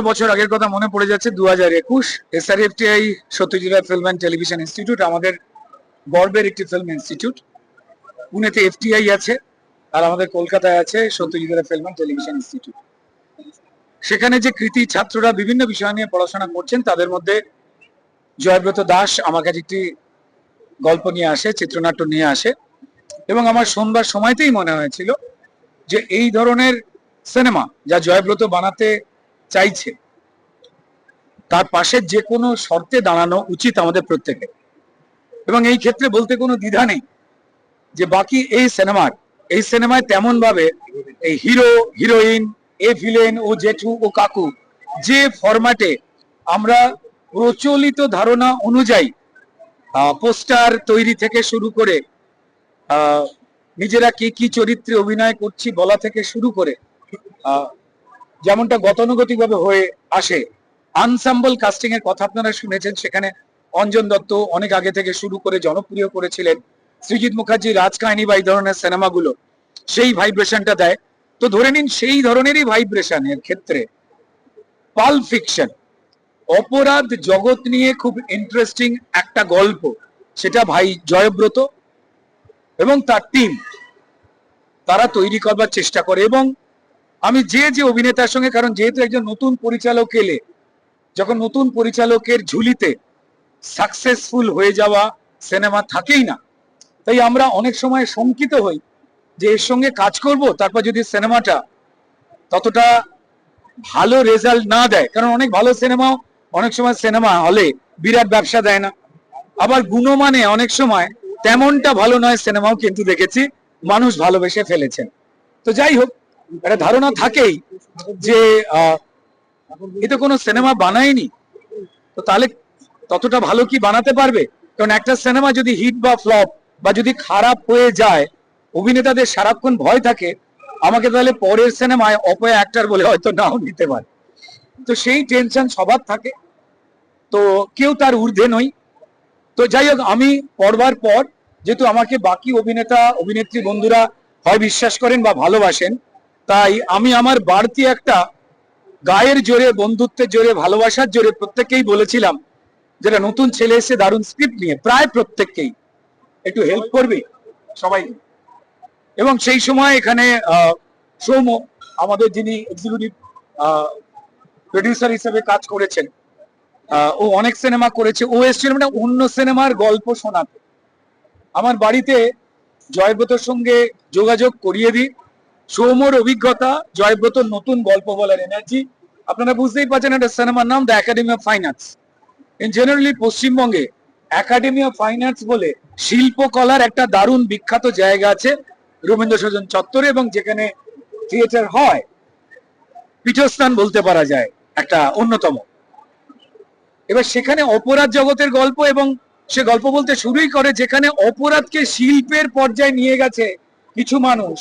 অনেকগুলো বছর আগের কথা মনে পড়ে যাচ্ছে দু হাজার একুশ SRFTI Satyajit Ray film and television institute আমাদের গর্বের একটি ফিল্ম ইনস্টিটিউট। পুনেতে এফটিআই আছে আর আমাদের কলকাতায় আছে Satyajit Ray film and television institute. সেখানে যে কৃতি ছাত্ররা বিভিন্ন বিষয় নিয়ে পড়াশোনা করছেন, তাদের মধ্যে জয়ব্রত দাস আমার কাছে একটি গল্প নিয়ে আসে, চিত্রনাট্য নিয়ে আসে। এবং আমার সন্ধ্যার সময়তেই মনে হয়েছিল যে এই ধরনের সিনেমা যা জয়ব্রত বানাতে চাইছে। তার পাশে যে কোনো শর্তে দাঁড়ানো উচিত আমাদের প্রত্যেকের। এবং এই ক্ষেত্রে বলতে কোনো দ্বিধা নেই যে বাকি এই সিনেমার, এই সিনেমায় তেমন ভাবে এই হিরো, হিরোইন, এ ভিলেন, ও জেঠু, ও কাকু, যে ফরম্যাটে আমরা প্রচলিত ধারণা অনুযায়ী পোস্টার তৈরি থেকে শুরু করে নিজেরা কি কি চরিত্রে অভিনয় করছি বলা থেকে শুরু করে যেমনটা গতানুগতিক ভাবে হয়ে আসে। আনসাম্বল কাস্টিং এর কথা আপনারা শুনেছেন, সেখানে অঞ্জন দত্ত অনেক আগে থেকে শুরু করে জনপ্রিয় করেছিলেন। সৃজিত মুখার্জি, রাজকাহিনী বা এই ধরনের সিনেমাগুলো সেই ভাইব্রেশনটা দেয়। তো ধরে নিন সেই ধরনেরই ভাইব্রেশনের ক্ষেত্রে। পাল ফিকশন, অপরাধ জগৎ নিয়ে খুব ইন্টারেস্টিং একটা গল্প, সেটা ভাই জয়ব্রত এবং তার টিম তারা তৈরি করবার চেষ্টা করে এবং আমি যে যে অভিনেতার সঙ্গে, কারণ যেহেতু একজন নতুন পরিচালক এলে, যখন নতুন পরিচালকের ঝুলিতে সাকসেসফুল হয়ে যাওয়া সিনেমা থাকেই না। তাই আমরা অনেক সময় শঙ্কিত হই যে এর সঙ্গে কাজ করব, তারপর যদি সিনেমাটা ততটা ভালো রেজাল্ট না দেয়। কারণ অনেক ভালো সিনেমাও অনেক সময় সিনেমা হলে বিরাট ব্যবসা দেয় না। আবার গুণমানে অনেক সময় তেমনটা ভালো নয় সিনেমাও কিন্তু দেখেছি, মানুষ ভালোবেসে ফেলেছেন। তো যাই হোক একটা ধারণা থাকেই যে আহ, এ তো কোনো সিনেমা বানায়নি। তো তাহলে ততটা ভালো কি বানাতে পারবে? কারণ একটা সিনেমা যদি হিট বা ফ্লপ বা যদি খারাপ হয়ে যায় অভিনেতাদের সারাক্ষণ ভয় থাকে আমাকে তাহলে পরের সিনেমায় অপয় অ্যাক্টর বলে হয়তো নাও নিতে পারে। তো সেই টেনশন সবার থাকে। তো কেউ তার ঊর্ধ্বে নই। তো যাই হোক আমি পড়বার পর যেহেতু আমাকে বাকি অভিনেতা অভিনেত্রী বন্ধুরা হয় বিশ্বাস করেন বা ভালোবাসেন তাই আমি আমার বাড়তি একটা গায়ের জোরে, বন্ধুত্বের জোরে, ভালোবাসার জোরে প্রত্যেককেই বলেছিলাম যেটা নতুন ছেলে এসে দারুণ স্ক্রিপ্ট নিয়ে, প্রায় প্রত্যেককেই। একটু হেল্প করবে সবাই। এবং সেই সময় এখানে সৌম আমাদের যিনি এক্সিকিউটিভ প্রডিউসার হিসেবে কাজ করেছেন ও অনেক সিনেমা করেছে। ও এসেছিল মানে অন্য সিনেমার গল্প শোনাতে। আমার বাড়িতে জয়ব্রতর সঙ্গে যোগাযোগ করিয়ে দিই। সৌমর অভিজ্ঞতা, জয়ব্রতর নতুন গল্প বলার এনার্জি আপনারা বুঝতেই পারছেন একটা সিনেমার নাম the academy of fine arts in generally পশ্চিমবঙ্গে একাডেমি অফ ফাইন আর্টস বলে শিল্পকলার একটা দারুণ বিখ্যাত জায়গা আছে রবীন্দ্র সজন চত্বরে এবং যেখানে থিয়েটার হয়। পীঠস্থান বলতে পারা যায়, একটা অন্যতম। এবার সেখানে অপরাধ জগতের গল্প এবং সে গল্প বলতে শুরুই করে, যেখানে অপরাধকে শিল্পের পর্যায়ে নিয়ে গেছে কিছু মানুষ।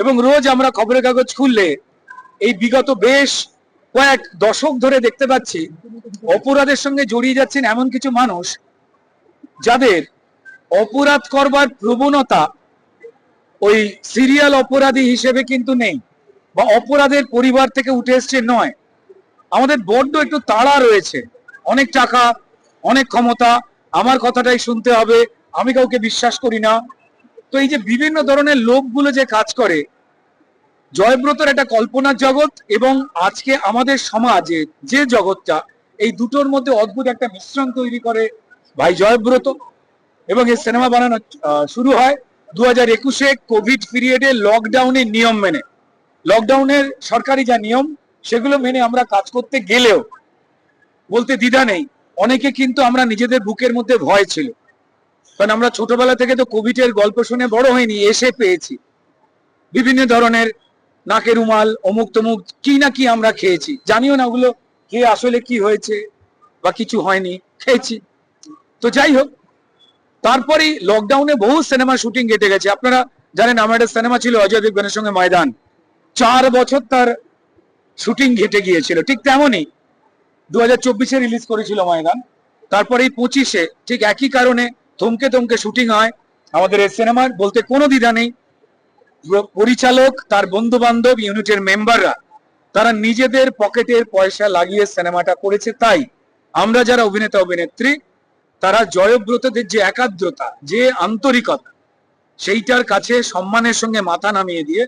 এবং রোজ আমরা খবরের কাগজ খুললে এই বিগত বেশ কয়েক দশক ধরে দেখতে পাচ্ছি অপরাধের সঙ্গে জড়িয়ে যাচ্ছেন এমন কিছু মানুষ যাদের অপরাধ করবার প্রবণতা ওই সিরিয়াল অপরাধী হিসেবে কিন্তু নেই বা অপরাধের পরিবার থেকে উঠে এসছে নয়। আমাদের বড্ড একটু তাড়া রয়েছে। অনেক টাকা, অনেক ক্ষমতা, আমার কথাটাই শুনতে হবে, আমি কাউকে বিশ্বাস করি না। তো এই যে বিভিন্ন ধরনের লোকগুলো যে কাজ করে, জয়ব্রতর একটা কল্পনার জগৎ এবং আজকে আমাদের সমাজে যে জগৎটা, এই দুটোর মধ্যে অদ্ভুত একটা মিশ্রণ তৈরি করে ভাই জয়ব্রত এবং এই সিনেমা বানানো শুরু হয় দু হাজার একুশে কোভিড পিরিয়ডে লকডাউনের নিয়ম মেনে। লকডাউনের সরকারি যা নিয়ম, সেগুলো মেনে আমরা কাজ করতে গেলেও বলতে দ্বিধা নেই। অনেকে কিন্তু আমরা নিজেদের বুকের মধ্যে ভয় ছিল। কারণ আমরা ছোটবেলা থেকে তো কোভিডের গল্প শুনে বড় হয়নি এসে পেয়েছি। বিভিন্ন ধরনের নাকের রুমাল, অমুক তমুক, কি না কি আমরা খেয়েছি। জানিও না ওগুলো কে আসলে কি হয়েছে বা কিছু হয়নি, খেয়েছি। তো যাই হোক তারপরেই লকডাউনে বহু সিনেমা শুটিং কেটে গেছে। আপনারা জানেন, আমার একটা সিনেমা ছিল অজয় দেবগনের সঙ্গে ময়দান। চার বছর তার শুটিং ঘেটে গিয়েছিল। ঠিক তেমনই দু হাজার চব্বিশে রিলিজ করেছিল ময়দান। তারপরে এই পঁচিশে ঠিক একই কারণে থমকে থমকে শুটিং হয়। আমাদের এই সিনেমার বলতে কোনো দ্বিধা নেই। পরিচালক, তার বন্ধু বান্ধব ইউনিটের মেম্বাররা তারা নিজেদের পকেটের পয়সা লাগিয়ে সিনেমাটা করেছে তাই। আমরা যারা অভিনেতা, অভিনেত্রী, তারা জয়ব্রতদের যে একাগ্রতা, যে আন্তরিকতা, সেইটার কাছে সম্মানের সঙ্গে মাথা নামিয়ে দিয়ে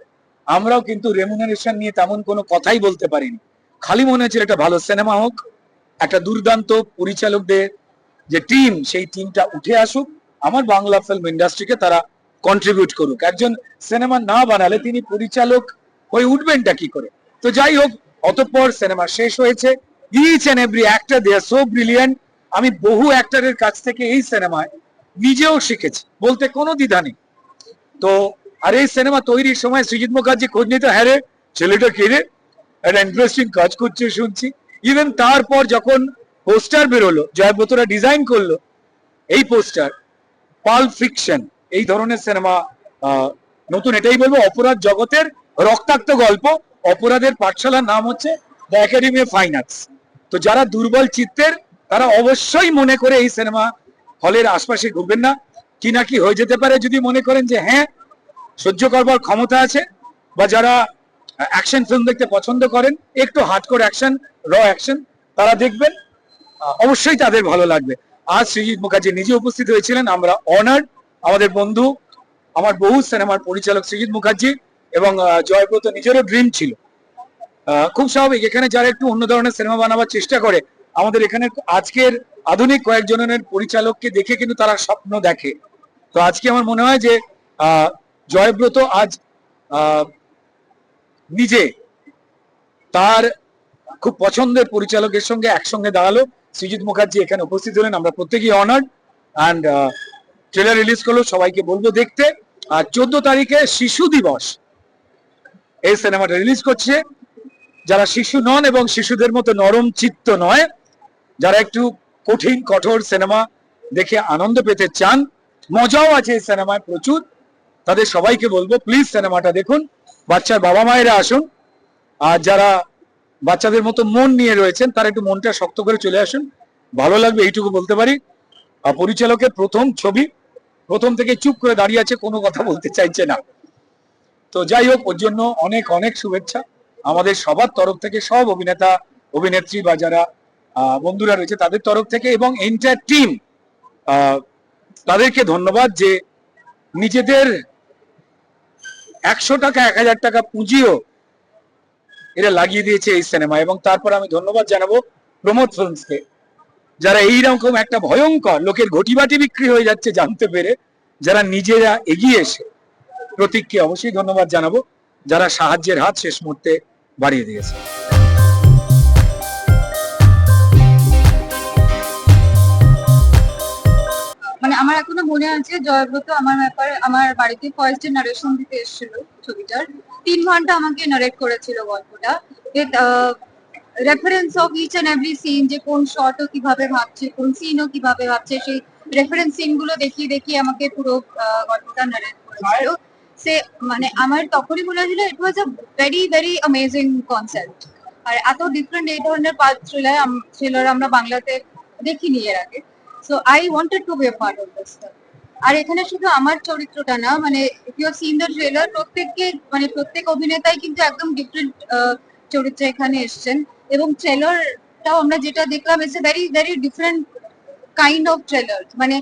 আমরাও কিন্তু রেমুনারেশন নিয়ে তেমন কোনো কথাই বলতে পারিনি। খালি মনে হয়েছিল একটা ভালো সিনেমা হোক, একটা দুর্দান্ত পরিচালকদের যে টিম সেই টিমটা উঠে আসুক, আমার বাংলা ফিল্ম ইন্ডাস্ট্রিকে তারা কন্ট্রিবিউট করুক। একজন সিনেমা না বানালে তিনি পরিচালক হয়ে উঠবেনটা কি করে? তো যাই হোক, অতঃপর সিনেমা শেষ হয়েছে। Each and every actor they are so brilliant আমি বহু অ্যাক্টরের কাছ থেকে এই সিনেমায় নিজেও শিখেছি, বলতে কোনো দ্বিধা নেই। তো, আর এই সিনেমা তৈরির সময় সৃজিত মুখার্জি খোঁজ নিতে হ্যাঁ রে, ছেলেটা কে রে? একটা ইন্টারেস্টিং কাজ করছে শুনছি। ইভেন তারপর যখন পোস্টার বেরোলো জয়ব্রতরা ডিজাইন করল, এই পোস্টার পাল ফিকশন এই ধরনের সিনেমা নতুন, এটাই বলব, অপরাধ জগতের রক্তাক্ত গল্প, অপরাধের পাঠশালার নাম হচ্ছে the academy of fine arts তো যারা দুর্বল চিত্তের, তারা অবশ্যই মনে করে এই সিনেমা হলের আশপাশে ঘুরবেন না। কি না কি হয়ে যেতে পারে যদি মনে করেন যে হ্যাঁ সহ্য করবার ক্ষমতা আছে, বা যারা অ্যাকশন ফিল্ম দেখতে পছন্দ করেন, একটু হার্ডকোর অ্যাকশন র অ্যাকশন তারা দেখবেন। অবশ্যই তাদের ভালো লাগবে। আজ সৃজিত মুখার্জি নিজে উপস্থিত হয়েছিলেন, আমরা অনার আমাদের বন্ধু, আমার বহু সিনেমার পরিচালক সৃজিত মুখার্জি এবং জয়ব্রত নিজেরও ড্রিম ছিল। খুব স্বাভাবিক, এখানে যারা একটু অন্য ধরনের সিনেমা বানাবার চেষ্টা করে, আমাদের এখানে আজকের আধুনিক কয়েকজনের পরিচালককে দেখে কিন্তু তারা স্বপ্ন দেখে। তো আজকে আমার মনে হয় যে জয়ব্রত আজ নিজে তার খুব পছন্দের পরিচালকের সঙ্গে একসঙ্গে দাঁড়াল। সৃজিত মুখার্জি এখানে উপস্থিত হলেন। আমরা প্রত্যেকেই অনার্ড অ্যান্ড ট্রেলার রিলিজ করল, সবাইকে বলব দেখতে। আর চোদ্দ তারিখে শিশু দিবস এই সিনেমাটা রিলিজ করছে। যারা শিশু নন এবং শিশুদের মতো নরম চিত্ত নয়, যারা একটু কঠিন, কঠোর সিনেমা দেখে আনন্দ পেতে চান, মজাও আছে এই সিনেমায় প্রচুর। তাদের সবাইকে বলব প্লিজ সিনেমাটা দেখুন। বাচ্চার বাবা মায়েরা আসুন। আর যারা বাচ্চাদের মতো মন নিয়ে রয়েছেন, তারা একটু মনটা শক্ত করে চলে আসুন। ভালো লাগবে এইটুকু বলতে পারি। আর পরিচালকের প্রথম ছবি, প্রথম থেকে চুপ করে দাঁড়িয়ে আছে, কোনো কথা বলতে চাইছে না। তো যাই হোক, ওর জন্য অনেক অনেক শুভেচ্ছা। আমাদের সবার তরফ থেকে সব অভিনেতা, অভিনেত্রী বা যারা বন্ধুরা রয়েছে, তাদের তরফ থেকে এবং এন্টার টিম তাদেরকে ধন্যবাদ যে নিজেদের একশো টাকা, এক হাজার টাকা পুঁজিও এরা লাগিয়ে দিয়েছে এই সিনেমা এবং তারপর আমি ধন্যবাদ জানাব প্রমোদ ফিল্মসকে, যারা এইরকম একটা ভয়ঙ্কর লোকের ঘটিবাটি বিক্রি হয়ে যাচ্ছে জানতে পেরে, যারা নিজেরা এগিয়ে এসে প্রতীককে অবশ্যই ধন্যবাদ জানাব, যারা সাহায্যের হাত শেষ মুহূর্তে বাড়িয়ে দিয়েছে। আমার এখনও মনে আছে, জয়ব্রত আমার ব্যাপারে, আমার বাড়িতে ফার্স্ট নারেশন দিতে এসেছিল ছবিটার। তিন ঘণ্টা আমাকে নারেট করেছিল গল্পটা। Reference of each and every scene যে কোন শটও কীভাবে ভাবছে, কোন সিনও কীভাবে ভাবছে, সেই রেফারেন্স সিনগুলো দেখিয়ে দেখিয়ে আমাকে পুরো গল্পটা নারেট করেছিল। সে মানে আমার তখনই মনে হয়েছিল it was a very very amazing concept আর এত ডিফারেন্ট এই ধরনের পার্ট থ্রিলার থ্রিলার আমরা বাংলাতে দেখিনি এর আগে। So I wanted to be a part of this আর এখানে শুধু আমার চরিত্রটা না মানে if you seen the trailer প্রত্যেককে মানে প্রত্যেক অভিনেতাই কিন্তু একদম ডিফারেন্ট চরিত্রে এখানে এসেছেন। এবং ট্রেলারটাও আমরা যেটা দেখলাম it's a very very different kind of trailer মানে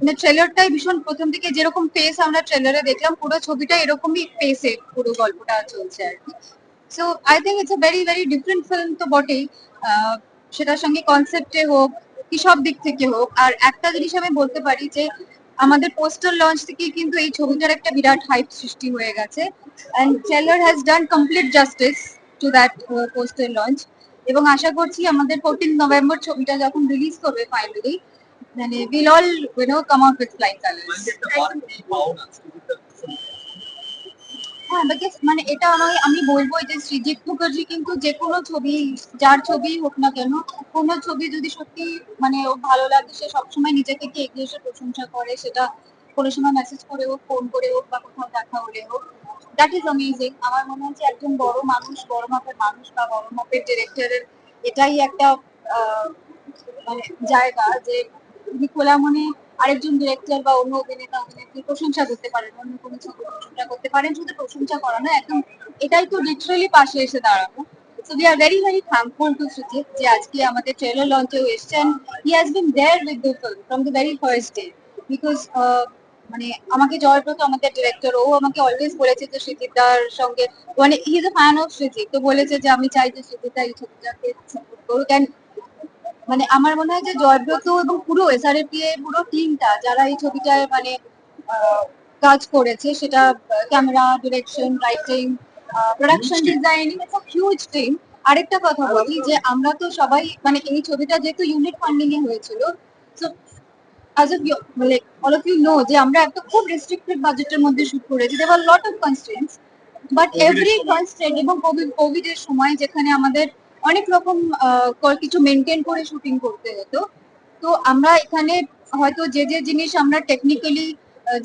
মানে ট্রেলারটাই ভীষণ প্রথম থেকে যেরকম পেস আমরা ট্রেলারে দেখলাম, পুরো ছবিটা এরকমই পেসে পুরো গল্পটা চলছে আর কি। So I think it's a very very different film তো বটেই। সেটার সঙ্গে কনসেপ্টে হোক কি সব দিক থেকে হোক। আর একটা জিনিস আমি বলতে পারি যে, আমাদের পোস্টার লঞ্চ থেকে কিন্তু এই ছবিটার একটা বিরাট হাইপ সৃষ্টি হয়ে গেছে। And trailer has done complete justice to that poster launch এবং আশা করছি আমাদের ফোরটিন নভেম্বর ছবিটা যখন রিলিজ করবে ফাইনালি মানে will all you know come out with flying colours হ্যাঁ মানে এটা আমি আমি বলব যে সৃজিত মুখার্জি কিন্তু যে কোনো ছবি, যার ছবি হোক না কেন, কোনো ছবি যদি সত্যি মানে ও ভালো লাগে, সে সবসময় নিজে থেকে এগিয়ে এসে প্রশংসা করে, সেটা কোনো সময় মেসেজ করে হোক ফোন করে হোক বা কোথাও দেখা হলে হোক দ্যাট ইজ অ্যামেজিং আমার মনে হচ্ছে একজন বড় মানুষ, বড় মাপের মানুষ বা বড় মাপের ডিরেক্টরের এটাই একটা মানে জায়গা যে খোলা মনে আরেকজন ডিরেক্টর বা অন্য অভিনেতা অভিনেত্রী প্রশংসা করতে পারেন, অন্য কোনো ছবি প্রশংসা করতে পারেন, শুধু প্রশংসা করা না একদম এটাই তো লিটারালি পাশে এসে দাঁড়ানো। So we are very very thankful to Sujit যে আজকে আমাদের ট্রেলার লঞ্চেও এসছেন he has been there with the film from the very first day because মানে আমাকে জয়ব্রত আমাদের ডিরেক্টর ও আমাকে অলওয়েজ বলেছে যে সৃজিতার সঙ্গে মানে he is a fan of Srijit তো বলেছে যে আমি চাই যে সৃজিতা এই ছবিটাকে সাপোর্ট করুক And মানে আমার মনে হয় যে জয়ব্রত এবং পুরো এসআরএফটি এর পুরো টিমটা যারা এই ছবিটায় মানে কাজ করেছে সেটা camera direction writing production designing it's a huge team আরেকটা কথা বলি যে আমরা তো সবাই মানে এই ছবিটা যেহেতু ইউনিট ফান্ডিং এ হয়েছিল so of you like all of you know যে আমরা একটা খুব রেস্ট্রিক্টেড বাজেটের মধ্যে শুট করেছি there lot of constraints but every. Constraint এবং কোভিড কোভিড এর সময় যেখানে আমাদের অনেক রকম কিছু মেনটেন করে শুটিং করতে হতো। তো আমরা এখানে হয়তো যে যে জিনিস আমরা টেকনিক্যালি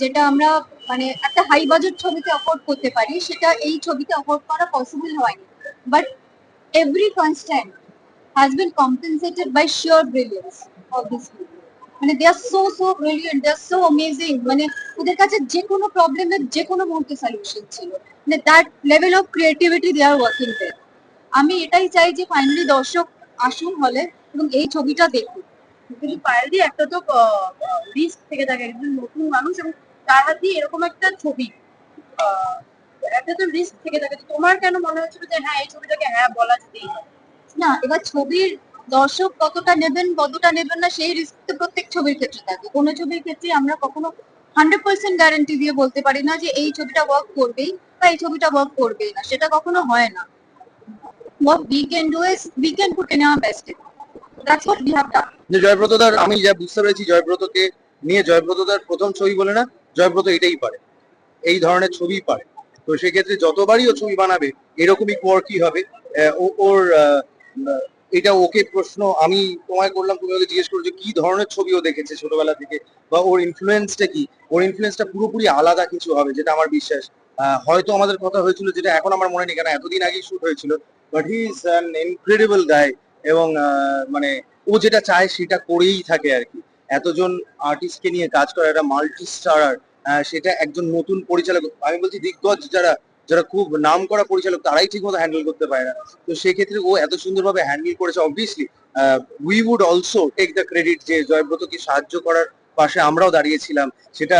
যেটা আমরা মানে একটা হাই বাজেট ছবিতে অফোর্ড করতে পারি, সেটা এই ছবিতে অফোর্ড করা পসিবল হয়নি। But every constant has been compensated by sure brilliance of this মানে they are so so brilliant they are so amazing মানে ওদের কাছে যে কোনো প্রবলেমের যে কোনো মুহূর্তে সলিউশন ছিল। মানে that level of creativity they are working there আমি এটাই চাই যে ফাইনালি দর্শক আসুন হলে এবং এই ছবিটা দেখুন। কিন্তু পায়েলদি একটা তো রিস্ক থেকে থাকে, একজন নতুন মানুষ এবং তার হাতে এরকম একটা ছবি একটা তো রিস্ক থেকে থাকে। তোমার কেন মনে হচ্ছিল যে হ্যাঁ এই ছবিটাকে হ্যাঁ বলা যেতেই না, এবার ছবির দর্শক কতটা নেবেন কতটা নেবেন না, সেই রিস্ক তো প্রত্যেক ছবির ক্ষেত্রে থাকে। কোনো ছবির ক্ষেত্রে আমরা কখনো হান্ড্রেড পার্সেন্ট গ্যারেন্টি দিয়ে বলতে পারি না যে এই ছবিটা ওয়ার্ক করবেই বা এই ছবিটা ওয়ার্ক করবেই না। সেটা কখনো হয় না। What we can do is we can put in our best. That's what we have done. যে জয়ব্রতদার, আমি যা বুঝতে পেরেছি, জয়ব্রতকে নিয়ে জয়ব্রতদার প্রথম ছবি বলে না, জয়ব্রত এটাই পারে। এই ধরনের ছবি পারে। তো সেক্ষেত্রে যতবারই ও ছবি বানাবে, এরকমই কোয়ার্কি হবে। ওর এটা ওকে প্রশ্ন, আমি তোমায় করলাম, তুমি ওকে জিজ্ঞেস করছ কি ধরনের ছবি ও দেখেছে ছোটবেলা থেকে, বা ওর ইনফ্লুয়েন্সটা কি? ওর ইনফ্লুয়েন্সটা পুরোপুরি আলাদা কিছু হবে, যেটা আমার বিশ্বাস। হয়তো আমাদের কথা হয়েছিল, যেটা এখন আমার মনে নেই, কেন এতদিন আগেই শুট হয়েছিল। But he is an incredible guy এবং মানে ও যেটা চায় সেটা করেই থাকে আর কি। এতজন আর্টিস্টকে নিয়ে কাজ করা, একটা মাল্টি স্টারার সেটা একজন নতুন পরিচালক, আমি বলছি দিগ্গজ যারা যারা খুব নাম করা পরিচালক, তারাই ঠিক মতো হ্যান্ডেল করতে পারে না। তো সেক্ষেত্রে ও এত সুন্দরভাবে হ্যান্ডেল করেছে obviously we would also take the credit যে জয়ব্রতকে সাহায্য করার পাশে আমরাও দাঁড়িয়েছিলাম। সেটা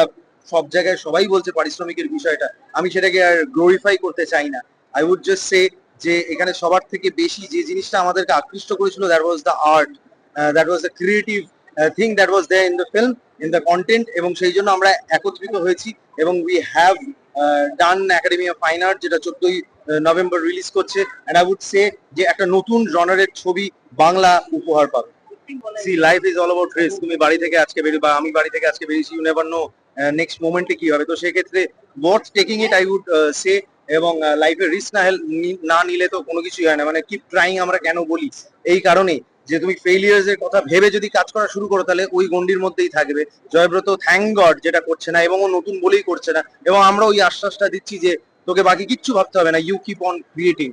সব জায়গায় সবাই বলছে পারিশ্রমিকের বিষয়টা। আমি সেটাকে আর গ্লোরিফাই করতে চাই না। আই উড জাস্ট সে যে এখানে সবার থেকে বেশি যে জিনিসটা আমাদেরকে আকৃষ্ট করেছিল that was the art that was the creative thing that was there in the film in the content এবং সেই জন্য আমরা একত্রিত হয়েছি, এবং we have done academy of fine art যেটা চোদ্দই নভেম্বর রিলিজ করছে অ্যান্ড আই উড সে যে একটা নতুন জনারের ছবি বাংলা উপহার পাবে। See life is all about risk তুমি বাড়ি থেকে আজকে বেরিয়ে, বা আমি বাড়ি থেকে আজকে বেরিয়েছি ইউ নেভার নো নেক্সট মোমেন্টে কি হবে। তো সেক্ষেত্রে worth taking it I would say এবং লাইফে রিস্ক না না নিলে তো কোনো কিছুই হয় না। মানে কিপ ট্রাইং আমরা কেন বলি? এই কারণে যে তুমি ফেলিয়ার্স এর কথা ভেবে যদি কাজ করা শুরু করো তাহলে ওই গন্ডির মধ্যেই থাকবে। জয়ব্রত থ্যাংক গড যেটা করছে না এবং ও নতুন বলেই করছে না এবং আমরা ওই আশ্বাসটা দিচ্ছি যে তোকে বাকি কিচ্ছু ভাবতে হবে না ইউ কিপ অন ক্রিয়েটিং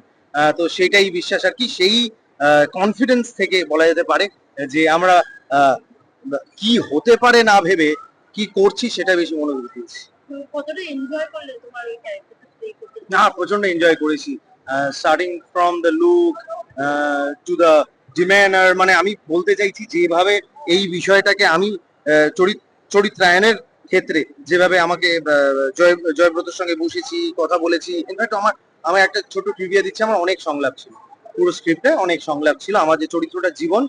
তো সেটাই বিশ্বাস আর কি, সেই কনফিডেন্স থেকে বলা যেতে পারে যে আমরা কি হতে পারে না ভেবে কি করছি সেটা বেশি মনোযোগ দিয়েছি কতটা এনজয় করলে তোমার ওই করতে না, প্রচণ্ড এনজয় করেছি। Starting from the look to the মানে আমি বলতে চাইছি যেভাবে এই বিষয়টাকে আমি চরিত্রায়নের ক্ষেত্রে যেভাবে আমাকে জয়, জয়ব্রতর সঙ্গে বসেছি, কথা বলেছি। ইনফ্যাক্ট আমার আমার একটা ছোট ট্রিভিয়া দিচ্ছে, আমার অনেক সংলাপ ছিল। পুরো স্ক্রিপ্টে অনেক সংলাপ ছিল। আমার যে চরিত্রটা জীবন,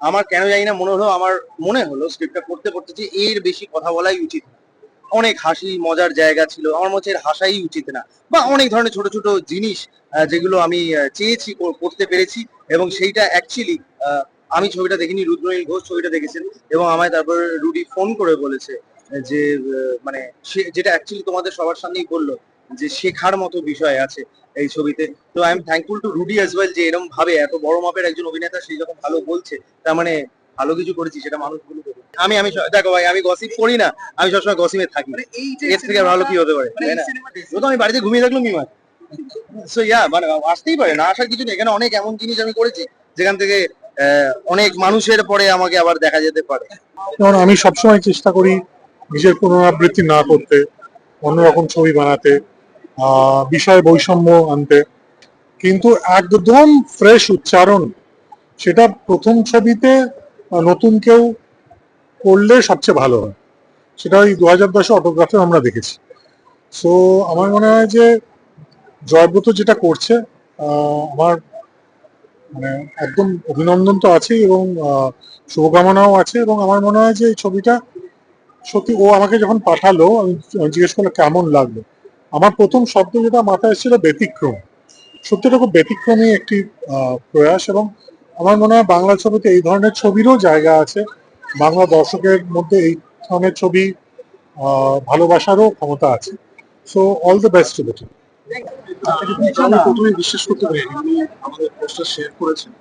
আমার কেন জানি না মনে হলো, আমার মনে হলো স্ক্রিপ্টটা পড়তে পড়তে যে এর বেশি কথা বলাই উচিত না। অনেক হাসি মজার জায়গা ছিল। আমার মনে হচ্ছে হাসাই উচিত না। বা অনেক ধরনের ছোট ছোট জিনিস যেগুলো আমি চেয়েছি করতে পেরেছি এবং সেইটা অ্যাকচুয়ালি আমি ছবিটা দেখিনি, রুদ্রনীল ঘোষ ছবিটা দেখেছেন এবং আমায় তারপর রুডি ফোন করে বলেছে যে মানে সে, যেটা অ্যাকচুয়ালি তোমাদের সবার সামনেই বলল যে শেখার মতো বিষয় আছে এই ছবিতে। তো I am thankful to Rudy as well যে এরকম ভাবে এত বড় মাপের একজন অভিনেতা সেই যখন ভালো বলছে, তার মানে ভালো কিছু করেছি সেটা মানুষ বলবে আমি আমি দেখো ভাই আমি গসিপ করি না আমি সবসময় গসিপে থাকি। এই এর থেকে ভালো কি হতে পারে? মানে তাই না? ও তো আমি বাড়িতে ঘুমিয়ে থাকলাম মিমার সো ইয়া মানে আসতেই পারে না আসার কিছু নেই। এখানে অনেক এমন জিনিস আমি করেছি যেখান থেকে আহ, অনেক মানুষের পরে আমাকে আবার দেখা যেতে পারে। যেমন আমি সবসময় চেষ্টা করি নিজের পুনরাবৃত্তি না করতে অন্যরকম ছবি বানাতে বিষয় বৈষম্য আনতে। কিন্তু একদম ফ্রেশ উচ্চারণ সেটা প্রথম ছবিতে নতুন কেউ করলে সবচেয়ে ভালো হয়। সেটা ওই দু হাজার দশে অটোগ্রাফে আমরা দেখেছি। সো আমার মনে হয় যে জয়ব্রত যেটা করছে আমার মানে একদম অভিনন্দন তো আছেই এবং শুভকামনাও আছে এবং আমার মনে হয় যে এই ছবিটা সত্যি ও আমাকে যখন পাঠালো, আমি জিজ্ঞেস করলাম, কেমন লাগল? আমার প্রথম শব্দ যেটা মাথায় এসেছিল ব্যতিক্রম। সত্যি এটা খুব ব্যতিক্রমী একটি প্রয়াস এবং আমার মনে হয় বাংলা ছবিতে এই ধরনের ছবিরও জায়গা আছে। বাংলা দর্শকের মধ্যে এই ধরনের ছবি ভালোবাসারও ক্ষমতা আছে। So all the best to the প্রথমে বিশ্বাস করতে পারিনি। আমাদের পোস্টার শেয়ার করেছেন।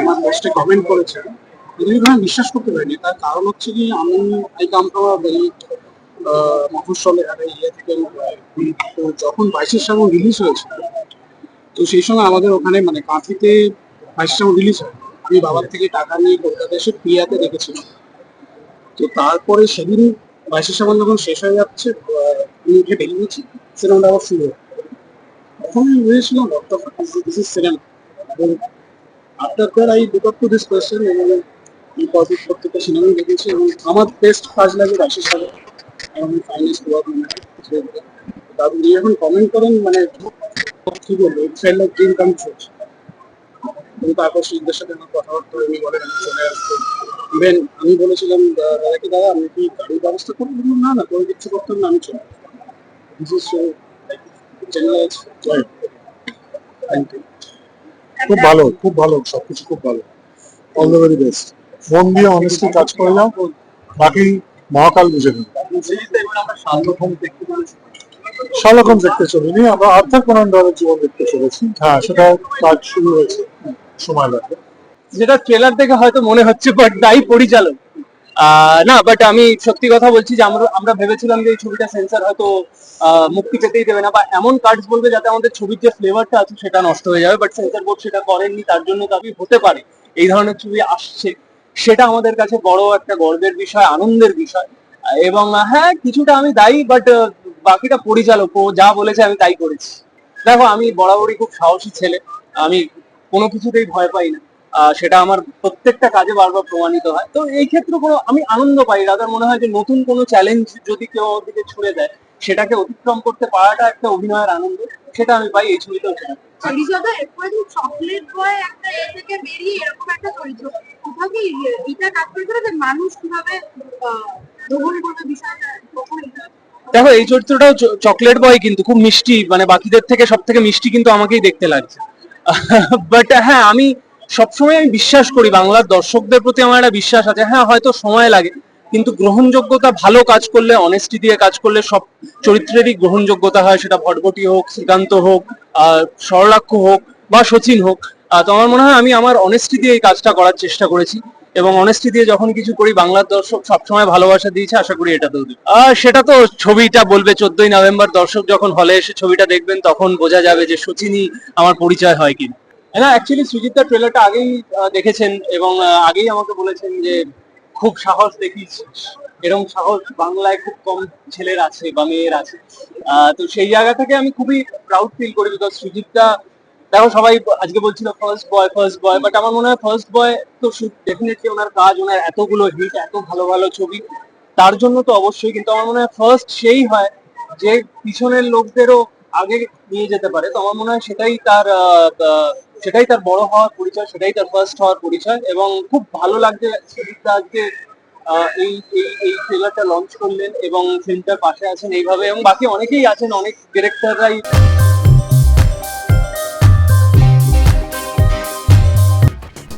আমার পোস্টে কমেন্ট করেছেন এগুলি আমি বিশ্বাস করতে পারিনি। তার কারণ হচ্ছে কি, আমি I come from a very মফস্বলের একটা ইয়ে থেকে তো যখন বাইশের শ্রাবণ রিলিজ হয়েছে তো সেই সময় আমাদের ওখানে মানে কাঁথিতে শ্রাবণ রিলিজ হয় আমি বাবার থেকে টাকা নিয়ে কলকাতা এসে প্রিয়াতে দেখেছিলাম। তো তারপরে সেদিন বাইশের শ্রাবণ যখন শেষ হয়ে যাচ্ছে আমি উঠে বেরিয়েছি সিনেমাটা আবার শুরু তখন আমি ভেবেছিলাম দিস ইজ সিনেমা এবং after that I look up to this question এবং আমি পরপর প্রত্যেকটা সিনেমাই দেখেছি এবং আমার বেস্ট কাজ লাগে রাশি সাথে এবং ফাইনেস্ট ওয়ার্ক মানে দাদু এখন কমেন্ট করেন মানে কি বলব it felt like dream come true তারপর শিল্পের সাথে আমার কথাবার্তা উনি বলেন আমি চলে আসব ইভেন আমি বলেছিলাম দাদাকে দাদা কি গাড়ির ব্যবস্থা করব বললাম, না না কোনো কিছু করতাম না আমি চলে this is Joy thank you খুব ভালো খুব ভালো সবকিছু খুব ভালো। অল দ্য ভেরি বেস্ট মন দিয়ে অনেস্টলি কাজ করে যাও বাকি মহাকাল বুঝে নেবে সরকম দেখতে চলিনি আমরা আর্থার কোনান ডয়েলের জীবন দেখতে চলেছি। হ্যাঁ সেটা কাজ শুরু হয়েছে। সময় লাগবে যেটা ট্রেলার দেখে হয়তো মনে হচ্ছে বাট দায়ী পরিচালক। না বাট আমি সত্যি কথা বলছি যে আমরা আমরা ভেবেছিলাম যে এই ছবিটা সেন্সার হয়তো মুক্তি পেতেই দেবে না, বা এমন কার্ডস বলবে যাতে আমাদের ছবির যে ফ্লেভারটা আছে সেটা নষ্ট হয়ে যাবে বাট সেন্সার বোর্ড সেটা করেননি, তার জন্য দাবি হতে পারে। এই ধরনের ছবি আসছে। সেটা আমাদের কাছে বড় একটা গর্বের বিষয়, আনন্দের বিষয়। এবং হ্যাঁ কিছুটা আমি দায়ী বাট বাকিটা পরিচালক, ও যা বলেছে আমি তাই করেছি। দেখো, আমি বরাবরই খুব সাহসী ছেলে। আমি কোনো কিছুতেই ভয় পাই না। সেটা আমার প্রত্যেকটা কাজে বারবার প্রমাণিত হয়। তো এই ক্ষেত্রে কোনো আমি আনন্দ পাই রাদার মনে হয় যে নতুন কোনো চ্যালেঞ্জ যদি কেউ আমার দিকে ছুড়ে দেয় সেটাকে অতিক্রম করতে পারাটা একটা অভিনয়ের আনন্দ সেটা আমি পাই এই ছবিতেও সেটা। পরিচয় এরপরে তুমি চকলেট বয় একটা এ থেকে বেরিয়ে এরকম একটা চরিত্র কোথাও কি এটা কাজ করেছিল যে মানুষ কীভাবে গ্রহণ করবে বিষয়টা দেখো এই চরিত্রটাও চকলেট বয় কিন্তু খুব মিষ্টি মানে বাকিদের থেকে সব থেকে মিষ্টি কিন্তু আমাকেই দেখতে লাগছে। বাট হ্যাঁ আমি সবসময় আমি বিশ্বাস করি বাংলার দর্শকদের প্রতি আমার একটা বিশ্বাস আছে। হ্যাঁ হয়তো সময় লাগে, কিন্তু গ্রহণযোগ্যতা ভালো কাজ করলে অনেস্টি দিয়ে কাজ করলে সব চরিত্রেরই গ্রহণযোগ্যতা হয়। সেটা ভটভটি হোক শ্রীকান্ত হোক সরলাক্ষ হোক বা সচিন হোক। তো আমার মনে হয় আমি আমার অনেস্টি দিয়ে এই কাজটা করার চেষ্টা করেছি। এবং অনেস্টি দিয়ে যখন কিছু করি, বাংলার দর্শক সবসময় ভালোবাসা দিয়েছে, আশা করি এটা তো সেটা তো ছবিটা বলবে চোদ্দই নভেম্বর, দর্শক যখন হলে এসে ছবিটা দেখবেন, তখন বোঝা যাবে যে সচিনই আমার পরিচয় হয় কি না অ্যাকচুয়ালি সুজিতদার ট্রেলারটা আগেই দেখেছেন এবং আগেই আমাকে বলেছেন যে খুব সাহস দেখিয়েছিস এরকম সাহস বাংলায় খুব কম ছেলের আছে বা মেয়ের আছে। তো সেই জায়গা থেকে আমি খুবই প্রাউড ফিল করি বিকজ সুজিতটা দেখো, সবাই আজকে বলছিল first boy first boy but আমার মনে হয় ফার্স্ট বয় তো ডেফিনেটলি ওনার কাজ, ওনার এতগুলো হিট এত ভালো ভালো ছবি, তার জন্য তো অবশ্যই, কিন্তু আমার মনে হয় ফার্স্ট সেই হয় যে পিছনের লোকদেরও আগে নিয়ে যেতে পারে। তো আমার মনে হয় সেটাই তার সেটাই তার বড় হওয়ার পরিচয়, সেটাই তার ফার্স্ট হওয়ার পরিচয়, এবং খুব ভালো লাগছে সুজিতদা আজকে এই এই এই ট্রেলারটা লঞ্চ করলেন এবং ফিল্মটার পাশে আছেন এইভাবে, এবং বাকি অনেকেই আছেন, অনেক ডিরেক্টররাই